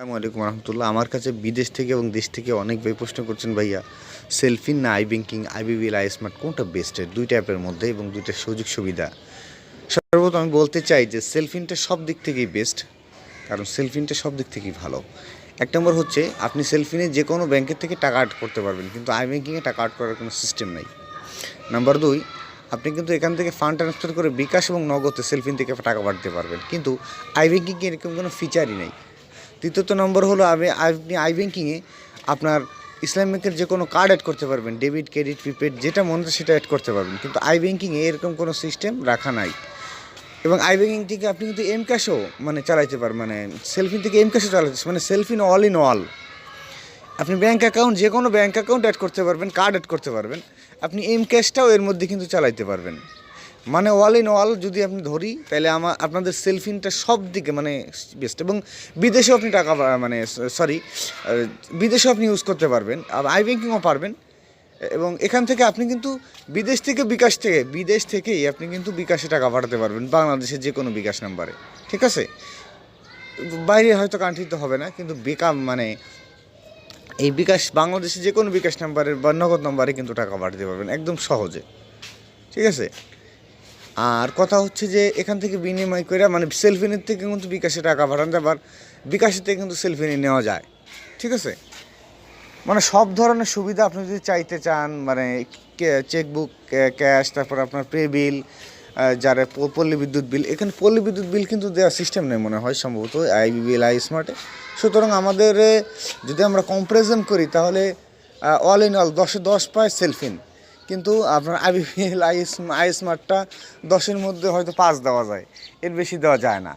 আসসালামু আলাইকুম রহমতুল্লাহ। আমার কাছে বিদেশ থেকে এবং দেশ থেকে অনেক ভাই প্রশ্ন করছেন, ভাইয়া সেলফিন না i banking IBBL i smart, কোনটা বেস্টের দুইটা অ্যাপের মধ্যে এবং দুইটা সুযোগ সুবিধা। সর্বপ্রথম আমি বলতে চাই যে, সেলফিনটা সব দিক থেকেই বেস্ট কারণ সেলফিনটা সব দিক থেকেই ভালো। এক নম্বর হচ্ছে, আপনি সেলফিনে যে কোনো ব্যাংকের থেকে টাকা আট করতে পারবেন, কিন্তু আই ব্যাঙ্কিংয়ে টাকা আট করার কোনো সিস্টেম নাই। নাম্বার দুই, আপনি কিন্তু এখান থেকে ফান্ড ট্রান্সফার করে বিকাশ এবং নগদে সেলফিন থেকে টাকা পাঠাতে পারবেন, কিন্তু আই ব্যাঙ্কিংয়ে এরকম কোনো ফিচারই নেই। তৃতীয়ত নম্বর হলো আপনি আই ব্যাঙ্কিংয়ে আপনার ইসলাম ব্যাংকের যে কোনো কার্ড অ্যাড করতে পারবেন ডেবিট ক্রেডিট প্রিপেড যেটা মনে হচ্ছে সেটা অ্যাড করতে পারবেন। কিন্তু আই ব্যাঙ্কিংয়ে এরকম কোনো সিস্টেম রাখা নাই। এবং আই ব্যাঙ্কিং থেকে আপনি কিন্তু এম ক্যাশও মানে চালাইতে পারবেন মানে সেলফিন থেকে এম ক্যাশও চালাতে মানে সেলফিন অল ইন অল আপনি ব্যাঙ্ক অ্যাকাউন্ট যে কোনো ব্যাঙ্ক অ্যাকাউন্ট অ্যাড করতে পারবেন কার্ড অ্যাড করতে পারবেন। আপনি এম ক্যাশটাও এর মধ্যে কিন্তু চালাইতে পারবেন। মানে অল ইন অল যদি আপনি ধরি, তাহলে আমার আপনাদের সেলফিনটা সব দিকে মানে বেস্ট এবং বিদেশেও আপনি টাকা মানে সরি বিদেশেও আপনি ইউজ করতে পারবেন, আর আই ব্যাঙ্কিংও পারবেন। এবং এখান থেকে আপনি কিন্তু বিদেশ থেকে বিকাশ থেকে, বিদেশ থেকেই আপনি কিন্তু বিকাশে টাকা পাঠাতে পারবেন, বাংলাদেশের যে কোনো বিকাশ নাম্বারে ঠিক আছে? বাইরে হয়তো কান্ট্রিতে হবে না, কিন্তু বেকার মানে এই বিকাশ বাংলাদেশে যে কোনো বিকাশ নাম্বারের বা নগদ নাম্বারে কিন্তু টাকা পাঠাতে পারবেন, একদম সহজে, ঠিক আছে? আর কথা হচ্ছে যে এখান থেকে বিনিময় করে মানে সেলফিনের থেকে কিন্তু বিকাশে টাকা পাঠানো আবার বিকাশের থেকে কিন্তু সেলফিনে নেওয়া যায়। ঠিক আছে? মানে সব ধরনের সুবিধা আপনি যদি চাইতে চান মানে চেকবুক ক্যাশ তারপর আপনার পে বিল যারা পল্লী বিদ্যুৎ বিল, এখানে পল্লী বিদ্যুৎ বিল কিন্তু দেওয়ার সিস্টেম নেই মনে হয় সম্ভবত আইবিবিএল আই স্মার্টে সুতরাং আমাদের যদি আমরা কম্পারিজন করি, তাহলে অল ইন অল দশে দশ পায় সেলফিন কিন্তু আপনার আইবিবিএল আই আই স্মার্টটা দশের মধ্যে হয়তো পাঁচ দেওয়া যায়। এর বেশি দেওয়া যায় না।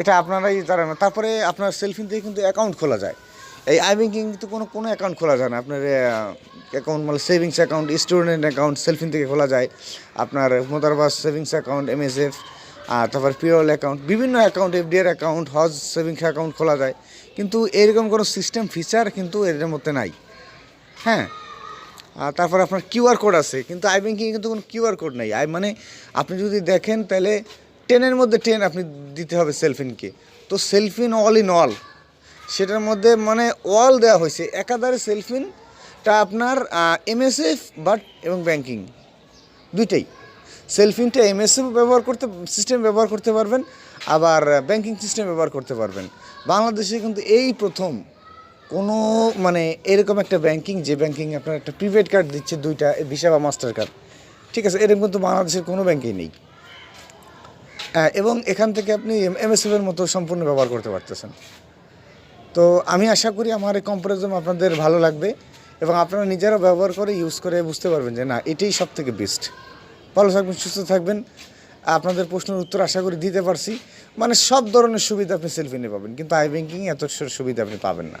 এটা আপনারাই জানেন না। তারপরে আপনার সেলফিন থেকে কিন্তু অ্যাকাউন্ট খোলা যায়। এই আই ব্যাঙ্কিং কিন্তু কোনো কোনো অ্যাকাউন্ট খোলা যায় না। আপনার অ্যাকাউন্ট মানে savings account student account Cellfin থেকে খোলা যায়। আপনার মোদারবাস সেভিংস অ্যাকাউন্ট এমএসএফ আর তারপর পিওল অ্যাকাউন্ট বিভিন্ন অ্যাকাউন্ট এফডিআর অ্যাকাউন্ট হজ সেভিংস অ্যাকাউন্ট খোলা যায়। কিন্তু এরকম কোনো সিস্টেম ফিচার কিন্তু এর মধ্যে নাই। হ্যাঁ? তারপর আপনার কিউআর কোড আছে, কিন্তু আই ব্যাঙ্কিংয়ে কিন্তু কোনো কিউআর কোড নেই। আই মানে আপনি যদি দেখেন, তাহলে টেনের মধ্যে টেন আপনি দিতে হবে সেলফিনকে তো সেলফিন অল ইন অল সেটার মধ্যে মানে অল দেওয়া হয়েছে। একাধারে সেলফিনটা আপনার এমএসএফ বাট এবং ব্যাংকিং দুইটাই। সেলফিনটা এমএসএফ ব্যবহার করতে সিস্টেম ব্যবহার করতে পারবেন, আবার ব্যাংকিং সিস্টেম ব্যবহার করতে পারবেন। বাংলাদেশে কিন্তু এই প্রথম কোনো মানে এরকম একটা ব্যাংকিং যে ব্যাংকিং আপনার একটা প্রিপেড কার্ড দিচ্ছে দুইটা ভিসা বা মাস্টার কার্ড ঠিক আছে? এরকম কিন্তু বাংলাদেশের কোনো ব্যাংকেই নেই। হ্যাঁ, এবং এখান থেকে আপনি এমএসএফ এর মতো সম্পূর্ণ ব্যবহার করতে পারতেছেন। তো আমি আশা করি আমার এই কম্পারিজন আপনাদের ভালো লাগবে এবং আপনারা নিজেরা ব্যবহার করে ইউজ করে বুঝতে পারবেন যে না এটাই সব থেকে বেস্ট ভালো থাকবেন সুস্থ থাকবেন। আপনাদের প্রশ্নের উত্তর আশা করি দিতে পারছি। মানে সব ধরনের সুবিধা আপনি সেলফিনে পাবেন কিন্তু আই ব্যাঙ্কিং এত সুবিধা আপনি পাবেন না।